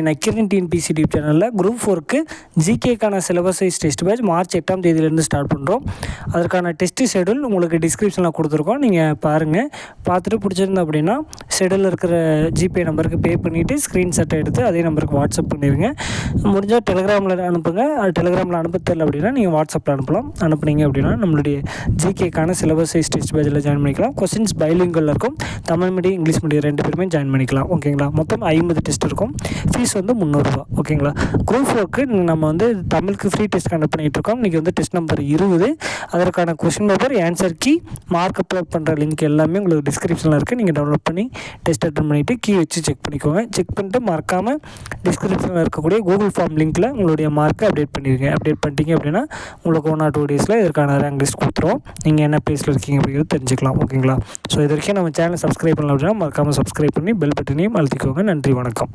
Nakkheeran TNPSC tube சேனலில் group ஃபோருக்கு ஜிகேக்கான syllabus wise test batch March எட்டாம் தேதியிலேருந்து ஸ்டார்ட் பண்ணுறோம் அதற்கான டெஸ்ட் ஷெடியூல் உங்களுக்கு டிஸ்கிரிப்ஷனில் கொடுத்துருக்கோம். நீங்கள் பாருங்கள் பார்த்துட்டு பிடிச்சிருந்தா அப்படின்னா ஷெடியூலில் இருக்கிற ஜிபே நம்பருக்கு பே பண்ணிவிட்டு ஸ்க்ரீன்ஷாட்டை எடுத்து அதே நம்பருக்கு வாட்ஸ்அப் பண்ணிடுங்க. முடிஞ்சால் டெலிகிராமில் அனுப்புங்க. அது டெலிகிராமில் அனுப்ப தெரியல அப்படின்னா நீங்கள் வாட்ஸ்அப்பில் அனுப்பலாம். அனுப்புனீங்க அப்படின்னா நம்மளுடைய ஜிகேக்கான சிலபஸ் ஸ்டிச் டெஸ்ட் ஜாயின் பண்ணிக்கலாம். கொஸ்டின்ஸ் பைலிங்கல் இருக்கும். தமிழ் மீடியம் இங்கிலீஷ் மீடியம் ரெண்டு பேருமே ஜாயின் பண்ணிக்கலாம். ஓகேங்களா மொத்தம் ஐம்பது டெஸ்ட் இருக்கும். ஃபீஸ் வந்து முந்நூறுரூவா ஓகேங்களா குரூப் ஒர்க்கு நம்ம வந்து தமிழுக்கு ஃப்ரீ டெஸ்ட் கண்டக்ட் பண்ணிகிட்டு இருக்கோம். இன்றைக்கி வந்து டெஸ்ட் நம்பர் இருபது. அதற்கான question paper answer key mark upload பண்ணுற லிங்க் எல்லாமே உங்களுக்கு டிஸ்கிரிப்ஷனில் இருக்குது நீங்கள் டவுன்லோட் பண்ணி டெஸ்ட் அட்டன் பண்ணிவிட்டு கீ வச்சு செக் பண்ணிக்கோங்க. செக் பண்ணிட்டு மறக்காமல் டிஸ்கிரிப்ஷனில் இருக்கக்கூடிய கூகுள் ஃபார்ம் லிங்க்கில் உங்களுடைய மார்க்கை அப்டேட் பண்ணிடுங்க அப்டேட் பண்ணிட்டீங்க அப்படின்னா உங்களுக்கு ஒன் ஆர் டூ டேஸில் இதற்கான ரேங்க் லிஸ்ட் கொடுத்துருவோம் நீங்கள் என்ன ப்ளேஸில் இருக்கீங்க அப்படிங்கிறது தெரிஞ்சுக்கலாம். ஓகேங்களா ஸோ இது வரைக்கும் நம்ம சேனல் சப்ஸ்கிரைப் பண்ணலாம் அப்படின்னா மறக்காமல் சப்ஸ்கிரைப் பண்ணி பெல் பட்டனையும் அழுத்திக்கோங்க. நன்றி வணக்கம்.